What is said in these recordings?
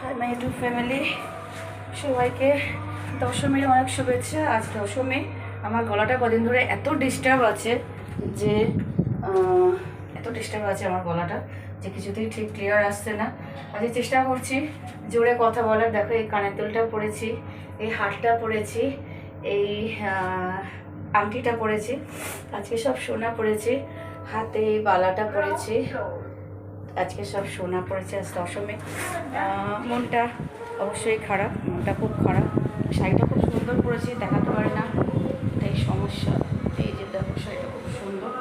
Hi my YouTube family সবাইকে দশমীর অনেক শুভেচ্ছা। আজ দশমী। আমার গলাটা কদিন ধরে এত ডিস্টার্ব আছে যে এত ডিস্টার্ব আছে আমার গলাটা যে কিছুতেই ঠিক ক্লিয়ার আসছে না। আজকে চেষ্টা করছি জোরে কথা বলার। দেখো, এই কানের দুলটা পরেছি, এই হাটটা পরেছি, এই আংটিটা পরেছি, আজকে সব সোনা পরেছি, হাতে এই বালাটা পরেছি। আজকে সব সোনা পড়েছে আজ দশমী। মনটা অবশ্যই খারাপ, মনটা খুব খারাপ। শাড়িটা খুব সুন্দর পরেছি, দেখাতে পারে না। তাই সমস্যা এই যে দেখো, শাড়িটা খুব সুন্দর।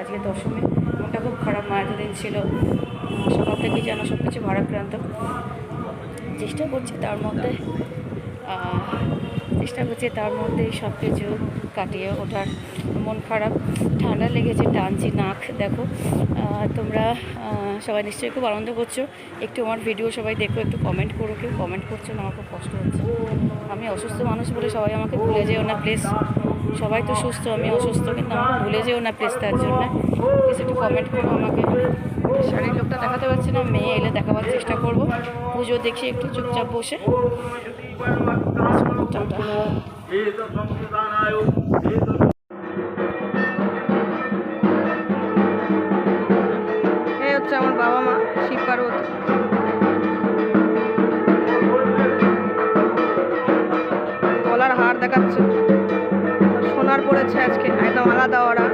আজকে দশমী, মনটা খুব খারাপ, মা এতদিন ছিল। সকাল থেকে যেন সব কিছু ভারাক্রান্ত। চেষ্টা করছি তার মধ্যে। চেষ্টা করছি, তার মধ্যেই সব কিছু কাটিয়ে ওঠার। মন খারাপ, ঠান্ডা লেগেছে, টানছি নাক, দেখো। তোমরা সবাই নিশ্চয়ই খুব আনন্দ করছ। একটু আমার ভিডিও সবাই দেখো, একটু কমেন্ট করো কেউ। কমেন্ট করছ না, আমার খুব কষ্ট হচ্ছে। আমি অসুস্থ মানুষ বলে সবাই আমাকে ভুলে যেও না প্লিজ সবাই তো সুস্থ, আমি অসুস্থ, কিন্তু আমাকে ভুলে যেও না প্লিজ তার জন্য। প্লিজ একটু কমেন্ট করো আমাকে। শাড়ির লোকটা দেখাতে পারছি না, মেয়ে এলে দেখাবার চেষ্টা পুজো দেখি একটু চুপচাপ বসে। হচ্ছে আমার বাবা মা, শিব পার্বতী। গলার হার দেখাচ্ছে। সোনার পড়েছে আজকে, একদম আলাদা ওরা।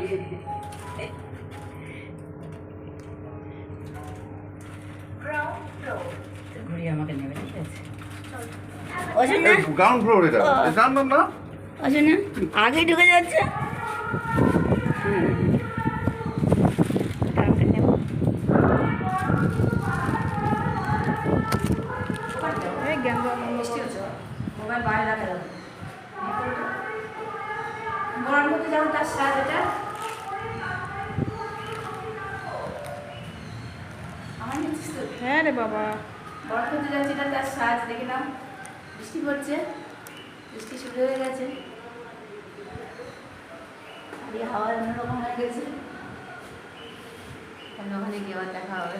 নেই ঘুরি আমাকে নেবে ঠিক আছে? ওজন না গ্রাউন্ড ফ্লোর এটা। না? না আগে ঢুকে যাচ্ছে এই গেন্দা মিষ্টি হচ্ছে মোবাইল বাইরে রাখা যাবে গরম করতে যাব তার স্বাদ এটা আমার নিচ্ছিস তো হ্যাঁ রে বাবা গরম করতে যাচ্ছি এটা তার দেখলাম বৃষ্টি পড়ছে, বৃষ্টি শুরু হয়ে গেছে। এই হাওয়া অন্যরকম হয়ে গেছে। ওখানে গিয়ে আবার দেখা হবে।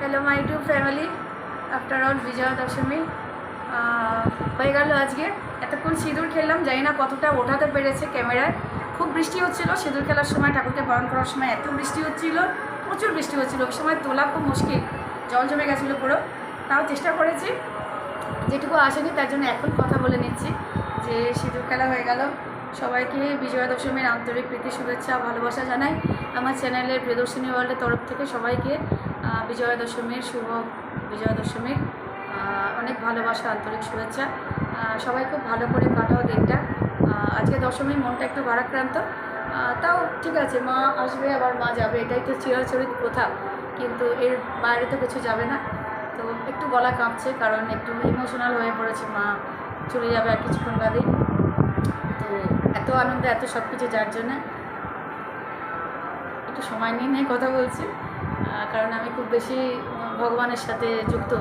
Hello my two family after all Bijoya Dashami হয়ে গেল আজকে। এতক্ষণ সিঁদুর খেললাম, জানি না কতটা ওঠাতে পেরেছে ক্যামেরায়। খুব বৃষ্টি হচ্ছিল, সিঁদুর খেলার সময় ঠাকুরকে বরণ করার সময় এত বৃষ্টি হচ্ছিল, প্রচুর বৃষ্টি হচ্ছিল। ওই সময় তোলা খুব মুশকিল, জল জমে গেছিল পুরো। তাও চেষ্টা করেছি, যেটুকু আসেনি তার জন্য এখন কথা বলে নিচ্ছি, যে সিঁদুর খেলা হয়ে গেল। সবাইকে বিজয়া দশমীর আন্তরিক প্রীতি, শুভেচ্ছা, ভালোবাসা জানাই। আমার চ্যানেলের প্রিয়দর্শিনী ওয়ার্ল্ডের তরফ থেকে সবাইকে বিজয়া দশমীর শুভ বিজয়া দশমীর অনেক ভালোবাসা, আন্তরিক শুভেচ্ছা। সবাই খুব ভালো করে কাটাও দিনটা। আজকে দশমীর মনটা একটু ভারাক্রান্ত। তাও ঠিক আছে, মা আসবে, আবার মা যাবে, এটাই তো চিরাচরিত প্রথা। কিন্তু এর বাইরে তো কিছু যাবে না। তো একটু গলা কাঁপছে, কারণ একটু ইমোশনাল হয়ে পড়েছে মা। চলে যাবে আর কিছুক্ষণ বাদে। তো এত আনন্দ, এত সব কিছু যার জন্য। একটু সময় নিয়ে নিয়ে কথা বলছি। কারণ আমি খুব বেশি ভগবানের সাথে যুক্ত।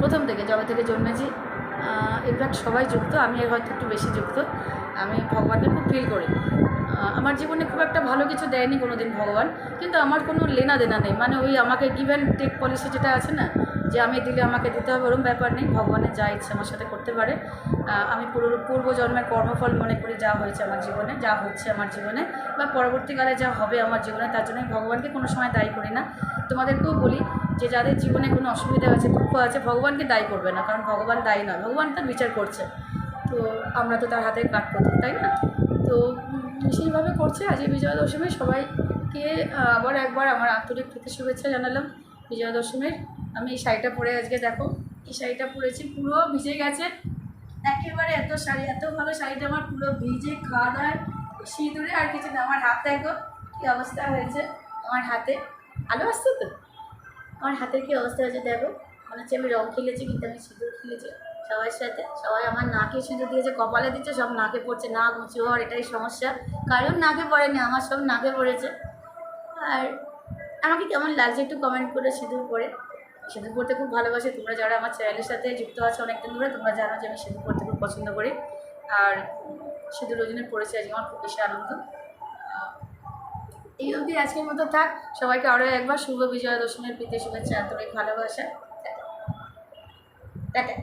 প্রথম থেকে যবে থেকে জন্মেছি। ইনফ্যাক্ট সবাই যুক্ত, আমি হয়তো একটু বেশি যুক্ত। আমি ভগবানকে খুব ফিল করি। আমার জীবনে খুব একটা ভালো কিছু দেয়নি কোনো দিন ভগবান, কিন্তু আমার কোনো লেনা দেনা নেই। মানে ওই আমাকে গিভ অ্যান্ড টেক পলিসি যেটা আছে না, যে আমি দিলে আমাকে দিতে হবে ওরকম ব্যাপার নেই। ভগবানের যা ইচ্ছে আমার সাথে করতে পারে। আমি পুরো পূর্বজন্মের কর্মফল মনে করি যা হয়েছে আমার জীবনে, যা হচ্ছে আমার জীবনে, বা পরবর্তীকালে যা হবে আমার জীবনে, তার জন্য আমি ভগবানকে কোনো সময় দায়ী করি না। তোমাদেরকেও বলি যে যাদের জীবনে কোনো অসুবিধা আছে, দুঃখ আছে, ভগবানকে দায়ী করবে না, কারণ ভগবান দায়ী নয়, ভগবান তার বিচার করছে। তো আমরা তো তার হাতে কাট করতে তাই না? তো সেইভাবে করছে। আজ এই বিজয়া দশমী সবাইকে আবার একবার আমার আন্তরিক প্রীতি শুভেচ্ছা জানালাম বিজয়া দশমীর আমি এই শাড়িটা পরে আজকে দেখো, এই শাড়িটা পরেছি, পুরো ভিজে গেছে। একেবারে এত শাড়ি, এত ভালো শাড়িটা আমার পুরো ভিজে খাওয়া দাওয়ায় সিঁদুরে আর কিছু না। আমার হাত দেখো কী অবস্থা হয়েছে আমার হাতে। আলো আসতো তো? আমার হাতের কী অবস্থা হয়েছে দেখো। মনে হচ্ছে আমি রং খেলেছি, কিন্তু আমি সিঁদুর খেলেছি। সবার সাথে, সবাই আমার নাকে সিঁদুর দিয়েছে কপালে দিচ্ছে, সব নাকে পড়ছে, নাক উঁচু হওয়ার এটাই সমস্যা। কারোর নাকে পড়েনি, আমার সব নাকে পড়েছে। আর আমাকে কেমন লাগছে একটু কমেন্ট করে সিঁদুর পরে। সিঁদুর পড়তে খুব ভালোবাসি। তোমরা যারা আমার চ্যানেলের সাথে যুক্ত আছো অনেকদিন ধরে, তোমরা জানো যে আমি সিঁদুর পড়তে খুব পছন্দ করি। আর সিঁদুর ওই জন্য পড়েছি, আজকে আমার খুব বেশি আনন্দ। এই অবধি আজকের মতো থাক। সবাইকে আরও একবার শুভ বিজয়া দশমীর প্রীতি, শুভেচ্ছা, আন্তরিক ভালোবাসা। টাটা।